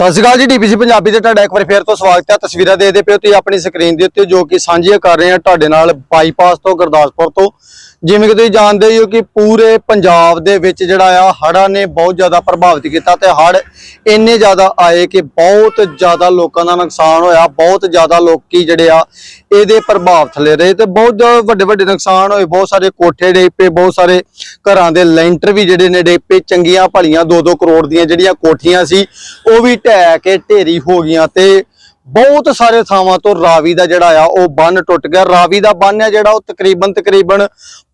ਸਤਿ ਸ਼੍ਰੀ ਅਕਾਲ ਜੀ ਡੀਪੀਸੀ ਪੰਜਾਬੀ ਤੇ ਤੁਹਾਡਾ ਇੱਕ ਵਾਰ ਫੇਰ ਤੋਂ ਸਵਾਗਤ ਹੈ। ਤਸਵੀਰਾਂ ਦੇਖਦੇ ਪਿਓ ਤੁਸੀਂ ਆਪਣੀ ਸਕਰੀਨ ਦੇ ਉੱਤੇ ਜੋ ਕਿ ਸਾਂਝੀਆਂ ਕਰ ਰਹੇ ਹਾਂ, ਤੁਹਾਡੇ ਨਾਲ ਬਾਈਪਾਸ ਤੋਂ ਗੁਰਦਾਸਪੁਰ ਤੋਂ। ਜਿਵੇਂ ਕਿ ਤੁਸੀਂ ਜਾਣਦੇ ਹੋ ਕਿ ਪੂਰੇ ਪੰਜਾਬ ਦੇ ਵਿੱਚ ਜਿਹੜਾ ਆ ਹੜ੍ਹਾਂ ਨੇ ਬਹੁਤ ਜ਼ਿਆਦਾ ਪ੍ਰਭਾਵਿਤ ਕੀਤਾ ਤੇ ਹੜ੍ਹ ਇੰਨੇ ਜ਼ਿਆਦਾ ਆਏ ਕਿ ਬਹੁਤ ਜ਼ਿਆਦਾ ਲੋਕਾਂ ਦਾ ਨੁਕਸਾਨ ਹੋਇਆ, ਬਹੁਤ ਜ਼ਿਆਦਾ ਲੋਕੀ ਜਿਹੜੇ ਆ ਇਹਦੇ ਪ੍ਰਭਾਵ ਥੱਲੇ ਰਹੇ ਤੇ ਬਹੁਤ ਵੱਡੇ ਵੱਡੇ ਨੁਕਸਾਨ ਹੋਏ, ਬਹੁਤ ਸਾਰੇ ਕੋਠੇ ਡੇਪੇ ਬਹੁਤ ਸਾਰੇ ਘਰਾਂ ਦੇ ਲੈਂਟਰ ਵੀ ਜਿਹੜੇ ਨੇ ਡੇਪੇ ਚੰਗੀਆਂ ਭਲੀਆਂ 2-2 ਕਰੋੜ ਦੀਆਂ ਜਿਹੜੀਆਂ ਕੋਠੀਆਂ ਸੀ, ਉਹ ਵੀ ਢਹਿ ਕੇ ਢੇਰੀ ਹੋ ਗਈਆਂ ਤੇ ਬਹੁਤ ਸਾਰੇ ਥਾਵਾਂ ਤੋਂ ਰਾਵੀ ਦਾ ਜਿਹੜਾ ਆ ਉਹ ਬੰਨ ਟੁੱਟ ਗਿਆ। ਰਾਵੀ ਦਾ ਬੰਨ ਆ ਜਿਹੜਾ ਉਹ ਤਕਰੀਬਨ ਤਕਰੀਬਨ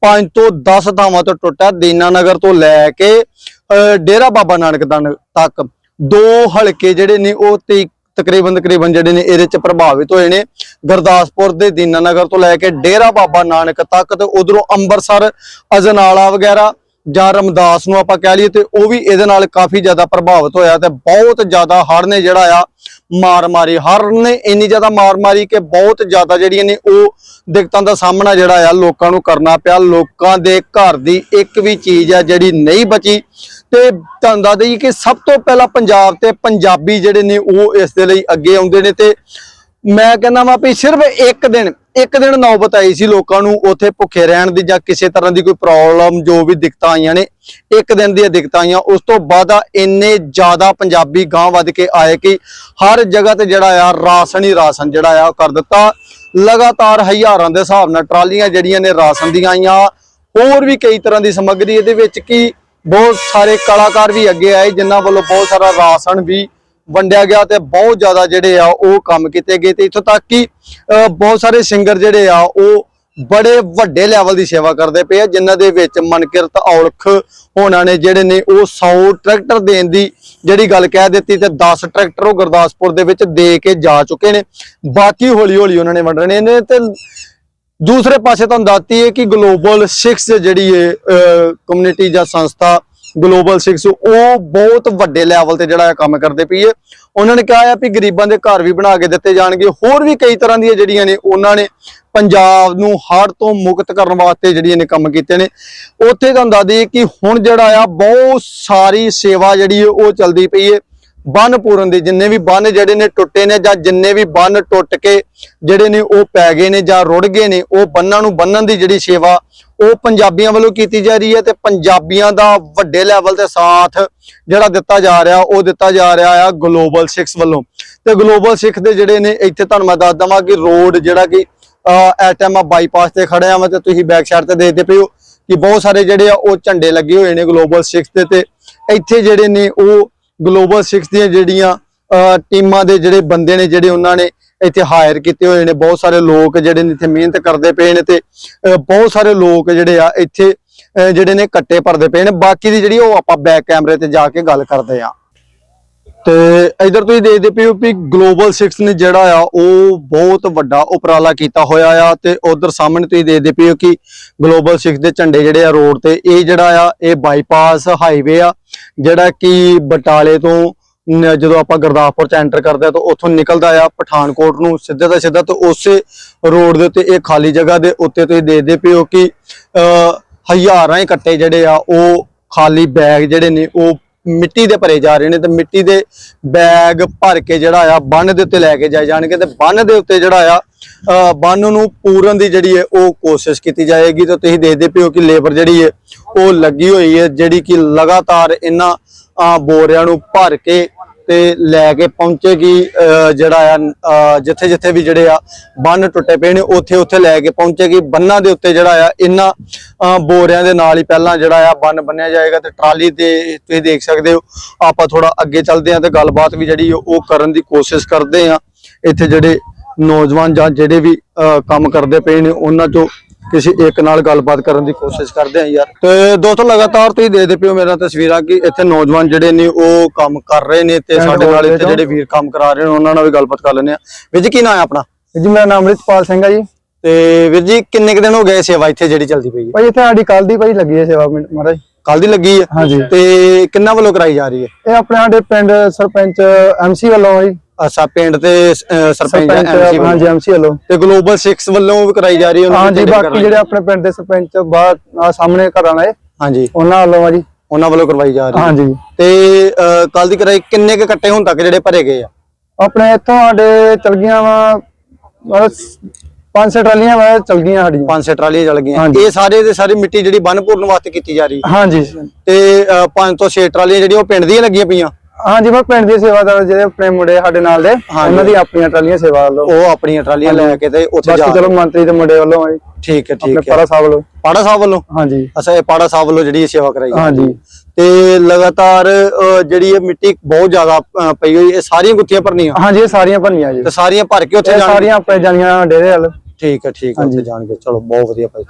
5 ਤੋਂ 10 ਥਾਵਾਂ ਤੋਂ ਟੁੱਟਾ ਦੀਨਾਨਗਰ ਤੋਂ ਲੈ ਕੇ ਅਹ, ਡੇਰਾ ਬਾਬਾ ਨਾਨਕ ਤਨ- ਤੱਕ। ਦੋ ਹਲਕੇ ਜਿਹੜੇ ਨੇ ਉਹ ਤੇ ਤਕਰੀਬਨ ਤਕਰੀਬਨ ਜਿਹੜੇ ਨੇ ਇਹਦੇ ਚ ਪ੍ਰਭਾਵਿਤ ਹੋਏ ਨੇ। ਗੁਰਦਾਸਪੁਰ ਦੇ ਦੀਨਾਨਗਰ ਤੋਂ ਲੈ ਕੇ ਡੇਰਾ ਬਾਬਾ ਨਾਨਕ ਤੱਕ ਤੇ ਉਧਰੋਂ ਅੰਮ੍ਰਿਤਸਰ ਅਜਨਾਲਾ ਵਗੈਰਾ ਜਾਂ ਰਮਦਾਸ ਨੂੰ ਆਪਾਂ ਕਹਿ ਲਈਏ ਤੇ ਉਹ ਵੀ ਇਹਦੇ ਨਾਲ ਕਾਫੀ ਜ਼ਿਆਦਾ ਪ੍ਰਭਾਵਿਤ ਹੋਇਆ ਤੇ ਬਹੁਤ ਜ਼ਿਆਦਾ ਹੜ੍ਹ ਨੇ ਜਿਹੜਾ ਆ, ਮਾਰ ਮਾਰੀ। ਹੜ੍ਹ ਨੇ ਇੰਨੀ ਜ਼ਿਆਦਾ ਮਾਰ ਮਾਰੀ ਕਿ ਬਹੁਤ ਜ਼ਿਆਦਾ ਜਿਹੜੀਆਂ ਨੇ ਉਹ ਦਿੱਕਤਾਂ ਦਾ ਸਾਹਮਣਾ ਜਿਹੜਾ ਆ ਲੋਕਾਂ ਨੂੰ ਕਰਨਾ ਪਿਆ। ਲੋਕਾਂ ਦੇ ਘਰ ਦੀ ਇੱਕ ਵੀ ਚੀਜ਼ ਆ ਜਿਹੜੀ ਨਹੀਂ ਬਚੀ। ਤੇ ਤੁਹਾਨੂੰ ਦੱਸ ਦਈਏ ਕਿ ਸਭ ਤੋਂ ਪਹਿਲਾਂ ਪੰਜਾਬ ਤੇ ਪੰਜਾਬੀ ਜਿਹੜੇ ਨੇ ਉਹ ਇਸ ਦੇ ਲਈ ਅੱਗੇ ਆਉਂਦੇ ਨੇ ਤੇ ਮੈਂ ਕਹਿੰਦਾ ਵਾਂ ਵੀ ਸਿਰਫ ਇੱਕ ਦਿਨ ਇੱਕ ਦਿਨ ਨੌਬਤ ਆਈ ਸੀ ਲੋਕਾਂ ਨੂੰ ਉੱਥੇ ਭੁੱਖੇ ਰਹਿਣ ਦੀ ਜਾਂ ਕਿਸੇ ਤਰ੍ਹਾਂ ਦੀ ਕੋਈ ਪ੍ਰੋਬਲਮ ਜੋ ਵੀ ਦਿੱਕਤਾਂ ਆਈਆਂ ਨੇ, ਇੱਕ ਦਿਨ ਦੀਆਂ ਦਿੱਕਤਾਂ ਆਈਆਂ। ਉਸ ਤੋਂ ਬਾਅਦ ਇੰਨੇ ਜ਼ਿਆਦਾ ਪੰਜਾਬੀ ਗਾਂ ਵੱਧ ਕੇ ਆਏ ਕਿ ਹਰ ਜਗ੍ਹਾ ਤੇ ਜਿਹੜਾ ਆ, ਰਾਸ਼ਨ ਹੀ ਰਾਸ਼ਨ ਜਿਹੜਾ ਆ ਉਹ ਕਰ ਦਿੱਤਾ। ਲਗਾਤਾਰ ਹਜ਼ਾਰਾਂ ਦੇ ਹਿਸਾਬ ਨਾਲ ਟਰਾਲੀਆਂ ਜਿਹੜੀਆਂ ਨੇ ਰਾਸ਼ਨ ਦੀਆਂ ਆਈਆਂ। ਹੋਰ ਵੀ ਕਈ ਤਰ੍ਹਾਂ ਦੀ ਸਮੱਗਰੀ ਇਹਦੇ ਵਿੱਚ ਕੀ ਬਹੁਤ ਸਾਰੇ ਕਲਾਕਾਰ ਵੀ ਅੱਗੇ ਆਏ, ਜਿਨ੍ਹਾਂ ਵੱਲੋਂ ਬਹੁਤ ਸਾਰਾ ਰਾਸ਼ਨ ਵੀ ਵੰਡਿਆ ਗਿਆ ਤੇ ਬਹੁਤ ਜ਼ਿਆਦਾ ਜਿਹੜੇ ਆ ਉਹ ਕੰਮ ਕੀਤੇ ਗਏ ਤੇ ਇੱਥੋਂ ਤੱਕ ਕਿ ਬਹੁਤ ਸਾਰੇ ਸਿੰਗਰ ਜਿਹੜੇ ਆ ਉਹ ਬੜੇ ਵੱਡੇ ਲੈਵਲ ਦੀ ਸੇਵਾ ਕਰਦੇ ਪਏ ਆ, ਜਿਨ੍ਹਾਂ ਦੇ ਵਿੱਚ ਮਨਕਿਰਤ ਔਲਖ ਹੋਣਾ ਨੇ ਜਿਹੜੇ ਨੇ ਉਹ 100 ਟਰੈਕਟਰ ਦੇਣ ਦੀ ਜਿਹੜੀ ਗੱਲ ਕਹਿ ਦਿੱਤੀ ਤੇ 10 ਟਰੈਕਟਰ ਉਹ ਗੁਰਦਾਸਪੁਰ ਦੇ ਵਿੱਚ ਦੇ ਕੇ ਜਾ ਚੁੱਕੇ ਨੇ। ਬਾਕੀ ਹੌਲੀ ਹੌਲੀ ਉਹਨਾਂ ਨੇ ਵੰਡਣੇ ਨੇ। ਤੇ ਦੂਸਰੇ ਪਾਸੇ ਤੁਹਾਨੂੰ ਦੱਸਤੀ ਹੈ ਕਿ ਗਲੋਬਲ 6 ਜਿਹੜੀ ਹੈ ਕਮਿਊਨਿਟੀ ਜਾਂ ਸੰਸਥਾ ਗਲੋਬਲ 6 ਉਹ ਬਹੁਤ ਵੱਡੇ ਲੈਵਲ ਤੇ ਜਿਹੜਾ ਇਹ ਕੰਮ ਕਰਦੇ ਪਈਏ ਉਹਨਾਂ ਨੇ ਕਿਹਾ ਆ ਵੀ ਗਰੀਬਾਂ ਦੇ ਘਰ ਵੀ ਬਣਾ ਕੇ ਦਿੱਤੇ ਜਾਣਗੇ, ਹੋਰ ਵੀ ਕਈ ਤਰ੍ਹਾਂ ਦੀਆਂ ਜਿਹੜੀਆਂ ਨੇ, ਉਹਨਾਂ ਨੇ ਪੰਜਾਬ ਨੂੰ ਹੜ੍ਹ ਤੋਂ ਮੁਕਤ ਕਰਨ ਵਾਸਤੇ ਜਿਹੜੀਆਂ ਨੇ ਕੰਮ ਕੀਤੇ ਨੇ। ਉੱਥੇ ਤੁਹਾਨੂੰ ਦੱਸ ਦਈਏ ਕਿ ਹੁਣ ਜਿਹੜਾ ਆ, ਬਹੁਤ ਸਾਰੀ ਸੇਵਾ ਜਿਹੜੀ ਹੈ ਉਹ ਚੱਲਦੀ ਪਈ ਹੈ ਬੰਨ ਪੂਰਨ ਦੇ, ਜਿੰਨੇ ਵੀ ਬੰਨ ਜਿਹੜੇ ਨੇ ਟੁੱਟੇ ਨੇ ਜਾਂ ਜਿੰਨੇ ਵੀ ਬੰਨ ਟੁੱਟ ਕੇ ਜਿਹੜੇ ਨੇ ਉਹ ਪੈ ਗਏ ਨੇ ਜਾਂ ਰੁੜ ਗਏ ਨੇ, ਉਹ ਬੰਨਾਂ ਨੂੰ ਬੰਨਣ ਦੀ ਜਿਹੜੀ ਸੇਵਾ ਉਹ ਪੰਜਾਬੀਆਂ ਵੱਲੋਂ ਕੀਤੀ ਜਾ ਰਹੀ ਹੈ ਤੇ ਪੰਜਾਬੀਆਂ ਦਾ ਵੱਡੇ ਲੈਵਲ ਤੇ ਸਾਥ ਜਿਹੜਾ ਦਿੱਤਾ ਜਾ ਰਿਹਾ, ਉਹ ਦਿੱਤਾ ਜਾ ਰਿਹਾ ਆ ਗਲੋਬਲ 6 ਵੱਲੋਂ। ਤੇ ਗਲੋਬਲ 6 ਦੇ ਜਿਹੜੇ ਨੇ, ਇੱਥੇ ਤੁਹਾਨੂੰ ਮੈਂ ਦੱਸ ਦਵਾਂ ਕਿ ਰੋਡ ਜਿਹੜਾ ਕਿ ਐਟਮ ਬਾਈਪਾਸ ਤੇ ਖੜੇ ਆ ਮੈਂ ਤੇ ਤੁਸੀਂ ਬੈਕ ਸਾਈਡ ਤੇ ਦੇਖਦੇ ਪਏ ਹੋ ਕਿ ਬਹੁਤ ਸਾਰੇ ਜਿਹੜੇ ਆ, ਉਹ ਝੰਡੇ ਲੱਗੇ ਹੋਏ ਨੇ ਗਲੋਬਲ 6 ਦੇ ਤੇ। ਇੱਥੇ ਜਿਹੜੇ ਨੇ ਉਹ ਗਲੋਬਲ 6 ਦੀਆਂ ਜਿਹੜੀਆਂ ਟੀਮਾਂ ਦੇ ਜਿਹੜੇ ਬੰਦੇ ਨੇ, ਜਿਹੜੇ ਉਹਨਾਂ ਨੇ ਇੱਥੇ ਹਾਇਰ ਕੀਤੇ ਹੋਏ ਨੇ, ਬਹੁਤ ਸਾਰੇ ਲੋਕ ਜਿਹੜੇ ਨੇ ਇੱਥੇ ਮਿਹਨਤ ਕਰਦੇ ਪਏ ਨੇ ਤੇ ਬਹੁਤ ਸਾਰੇ ਲੋਕ ਜਿਹੜੇ ਆ ਇੱਥੇ ਜਿਹੜੇ ਨੇ ਕੱਟੇ ਭਰਦੇ ਪਏ ਨੇ। ਬਾਕੀ ਦੀ ਜਿਹੜੀ ਉਹ ਆਪਾਂ ਬੈਕ ਕੈਮਰੇ ਤੇ ਜਾ ਕੇ ਗੱਲ ਕਰਦੇ ਆ ਤੇ ਇਧਰ ਤੁਸੀਂ ਦੇਖਦੇ ਪਏ ਹੋ ਵੀ ਗਲੋਬਲ 6 ਨੇ ਜਿਹੜਾ ਆ, ਉਹ ਬਹੁਤ ਵੱਡਾ ਉਪਰਾਲਾ ਕੀਤਾ ਹੋਇਆ ਆ ਤੇ ਉਧਰ ਸਾਹਮਣੇ ਤੁਸੀਂ ਦੇਖਦੇ ਪਏ ਹੋ ਕਿ ਗਲੋਬਲ 6 ਦੇ ਝੰਡੇ ਜਿਹੜੇ ਆ ਰੋਡ ਤੇ, ਇਹ ਜਿਹੜਾ ਆ, ਇਹ ਬਾਈਪਾਸ ਹਾਈਵੇ ਆ, ਜਿਹੜਾ ਕਿ ਬਟਾਲੇ ਤੋਂ ਜਦੋਂ ਆਪਾਂ ਗੁਰਦਾਸਪੁਰ ਚ ਐਂਟਰ ਕਰਦੇ ਆ ਤਾਂ ਉੱਥੋਂ ਨਿਕਲਦਾ ਆ ਪਠਾਨਕੋਟ ਨੂੰ ਸਿੱਧੇ ਦਾ ਸਿੱਧਾ ਤੇ ਉਸੇ ਰੋਡ ਦੇ ਉੱਤੇ ਇਹ ਖਾਲੀ ਜਗ੍ਹਾ ਦੇ ਉੱਤੇ ਤੁਸੀਂ ਦੇਖਦੇ ਪਏ ਹੋ ਕਿ ਹਜ਼ਾਰਾਂ ਹੀ ਕੱਟੇ ਜਿਹੜੇ ਆ ਉਹ ਖਾਲੀ ਬੈਗ ਜਿਹੜੇ ਨੇ ਉਹ ਮਿੱਟੀ ਦੇ ਭਰੇ ਜਾ ਰਹੇ ਨੇ ਤੇ ਮਿੱਟੀ ਦੇ ਬੈਗ ਭਰ ਕੇ ਜਿਹੜਾ ਆ ਬੰਨ ਦੇ ਉੱਤੇ ਲੈ ਕੇ ਜਾਏ ਜਾਣਗੇ ਤੇ ਬੰਨ ਦੇ ਉੱਤੇ ਜਿਹੜਾ ਆ ਬੰਨ ਨੂੰ ਪੂਰਨ ਦੀ ਜਿਹੜੀ ਹੈ ਉਹ ਕੋਸ਼ਿਸ਼ ਕੀਤੀ ਜਾਏਗੀ ਤੇ ਤੁਸੀਂ ਦੇਖਦੇ ਪਿਓ ਕਿ ਲੇਬਰ ਜਿਹੜੀ ਹੈ ਉਹ ਲੱਗੀ ਹੋਈ ਹੈ ਜਿਹੜੀ ਕਿ ਲਗਾਤਾਰ ਇਹਨਾਂ ਬੋਰਿਆਂ ਨੂੰ ਭਰ ਕੇ ਤੇ ਲੈ ਕੇ ਪਹੁੰਚੇਗੀ ਜਿਹੜਾ ਆ ਜਿੱਥੇ ਜਿੱਥੇ ਵੀ ਜਿਹੜੇ ਆ ਬੰਨ ਟੁੱਟੇ ਪਏ ਨੇ ਉੱਥੇ ਉੱਥੇ ਲੈ ਕੇ ਪਹੁੰਚੇਗੀ ਬੰਨਾਂ ਦੇ ਉੱਤੇ ਜਿਹੜਾ ਆ ਇਹਨਾਂ ਅਹ, ਬੋਰਿਆਂ ਦੇ ਨਾਲ ਹੀ ਪਹਿਲਾਂ ਜਿਹੜਾ ਆ ਬੰਨ ਬੰਨਿਆ ਜਾਏਗਾ ਤੇ ਟਰਾਲੀ ਤੇ ਤੁਸੀਂ ਦੇਖ ਸਕਦੇ ਹੋ, ਆਪਾਂ ਥੋੜਾ ਅੱਗੇ ਚੱਲਦੇ ਆ ਤੇ ਗੱਲਬਾਤ ਵੀ ਜਿਹੜੀ ਉਹ ਕਰਨ ਦੀ ਕੋਸ਼ਿਸ਼ ਕਰਦੇ ਆ ਇੱਥੇ ਜਿਹੜੇ ਨੌਜਵਾਨ ਜਾਂ ਜਿਹੜੇ ਵੀ, ਅਹ, ਕੰਮ ਕਰਦੇ ਪਏ ਨੇ, ਉਹਨਾਂ ਚੋਂ ਕਿਸੇ ਇੱਕ ਨਾਲ ਗੱਲਬਾਤ ਕਰਨ ਦੀ ਕੋਸ਼ਿਸ਼ ਕਰਦੇ ਆ ਯਾਰ। ਤੇ ਦੋਸਤੋ ਲਗਾਤਾਰ ਤੁਸੀਂ ਦੇਖਦੇ ਪਿਓ ਮੇਰਾ ਤਸਵੀਰਾਂ ਕਿ ਇੱਥੇ ਨੌਜਵਾਨ ਜਿਹੜੇ ਨੇ ਉਹ ਕੰਮ ਕਰ ਰਹੇ ਨੇ ਤੇ ਸਾਡੇ ਨਾਲ ਇੱਥੇ ਜਿਹੜੇ ਵੀਰ ਕੰਮ ਕਰਾ ਰਹੇ ਨੇ ਉਹਨਾਂ ਨਾਲ ਵੀ ਗੱਲਬਾਤ ਕਰ ਲੈਂਦੇ ਆ ਵੀਰ ਜੀ ਕੀ ਨਾਮ ਹੈ ਆਪਣਾ? ਜੀ ਮੇਰਾ ਨਾਮ ਅਮਰਿਤਪਾਲ ਸਿੰਘ ਆ ਜੀ। ਤੇ ਵੀਰ ਜੀ ਕਿੰਨੇ ਕੁ ਦਿਨ ਹੋ ਗਏ ਸੇਵਾ ਇੱਥੇ ਜਿਹੜੀ ਚੱਲਦੀ ਪਈ ਹੈ? ਭਾਈ ਇੱਥੇ ਸਾਡੀ ਕੱਲ ਦੀ ਭਾਈ ਲੱਗੀ ਹੈ ਸੇਵਾ ਮਹਾਰਾਜ। ਕੱਲ ਦੀ ਲੱਗੀ ਹੈ? ਤੇ ਕਿੰਨਾ ਵੱਲੋਂ ਕਰਾਈ ਜਾ ਰਹੀ ਹੈ? ਇਹ ਆਪਣੇ ਸਾਡੇ ਪਿੰਡ ਸਰਪੰਚ ਐਮਸੀ ਵੱਲੋਂ ਜੀ। ਅਸਾ ਪਿੰਡ ਤੇ ਅਹ, ਸਰਪੰਚ ਸਰਪੰਚ ਵੱਲੋਂ। ਐਮਸੀ ਵੱਲੋਂ। ਤੇ ਗਲੋਬਲ 6 ਵੱਲੋਂ ਵੀ ਕਰਾਈ ਜਾ ਰਹੀ ਹੈ ਹਾਂਜੀ ਦੀ ਬਾਕੀ ਜਿਹੜੇ ਆਪਣੇ ਪਿੰਡ ਦੇ ਸਰਪੰਚ ਬਾਹਰ ਆਹ ਸਾਹਮਣੇ ਘਰਾਂ ਆਏ ਹਾਂਜੀ। ਉਹਨਾਂ ਵੱਲੋਂ ਆ ਜੀ। ਉਹਨਾਂ ਵੱਲੋਂ ਕਰਵਾਈ ਜਾ ਰਹੀ ਹੈ। ਹਾਂਜੀ। ਤੇ ਕੱਲ ਦੀ ਕਰਾਈ ਕਿੰਨੇ ਕੁ ਕੱਟੇ ਹੁਣ ਤੱਕ ਜਿਹੜੇ ਭਰੇ ਗਏ ਆ? ਆਪਣੇ ਇੱਥੋਂ ਸਾਡੇ ਚਲ ਗਈਆਂ ਵਾ ਮਤਲਬ ਪੰਜ ਛੇ ਟਰਾਲੀਆਂ ਵਾ ਚਲ ਗਈਆਂ ਸਾਡੀਆਂ। ਪੰਜ ਛੇ ਟਰਾਲੀਆਂ ਚਲ ਗਈਆਂ। ਹਾਂਜੀ। ਇਹ ਸਾਰੇ ਦੇ ਸਾਰੇ ਮਿੱਟੀ ਜਿਹੜੀ ਬੰਨ ਭੁਰਨ ਵਾਸਤੇ ਕੀਤੀ ਜਾ ਰਹੀ। ਹਾਂਜੀ। ਤੇ ਪੰਜ ਤੋਂ ਛੇ ਟਰਾਲੀਆਂ ਜਿਹੜੀਆਂ ਉਹ ਪਿੰਡ ਦੀਆਂ ਲੱਗੀਆਂ ਪਈਆਂ। ਹਾਂਜੀ ਮੈਂ ਪਿੰਡ ਦੀ ਸੇਵਾਦਾਰ ਜਿਹੜੇ ਆਪਣੇ ਮੁੰਡੇ ਸਾਡੇ ਨਾਲ ਦੇ। ਉਹਨਾਂ ਦੀ ਆਪਣੀਆਂ ਟਰਾਲੀਆਂ ਸੇਵਾ ਵੱਲੋਂ। ਉਹ ਆਪਣੀਆਂ ਟਰਾਲੀਆਂ ਲੈ ਕੇ ਤੇ ਉੱਥੇ ਜਾ ਬਾਕੀ ਚਲੋ ਮੰਤਰੀ ਦੇ ਮੁੰਡੇ ਵੱਲੋਂ ਆ ਜੀ। ਠੀਕ ਹੈ ਠੀਕ ਹੈ। ਪਰਾ ਸਾਹਿਬ ਵੱਲੋਂ। ਪਾੜਾ ਸਾਹਿਬ ਵੱਲੋਂ? ਹਾਂਜੀ। ਅੱਛਾ ਇਹ ਪਾੜਾ ਸਾਹਿਬ ਵੱਲੋਂ ਜਿਹੜੀ ਸੇਵਾ ਕਰਾਈ। ਹਾਂਜੀ। ਤੇ ਲਗਾਤਾਰ ਜਿਹੜੀ ਇਹ ਮਿੱਟੀ ਬਹੁਤ ਜ਼ਿਆਦਾ ਪਈ ਹੋਈ ਇਹ ਸਾਰੀਆਂ ਗੁੱਥੀਆਂ ਭਰਨੀਆਂ? ਹਾਂਜੀ ਇਹ ਸਾਰੀਆਂ ਭਰਨੀਆਂ ਜੀ। ਤੇ ਸਾਰੀਆਂ ਭਰ ਕੇ ਉੱਥੇ ਇਹ ਜਾਣ ਸਾਰੀਆਂ ਆਪਣੇ ਜਾਣੀਆਂ ਡੇਰੇ ਵੱਲ। ਠੀਕ ਹੈ ਠੀਕ ਹੈ ਉੱਥੇ ਜਾਣਗੇ। ਚਲੋ ਬਹੁਤ ਵਧੀਆ ਭਾਈ।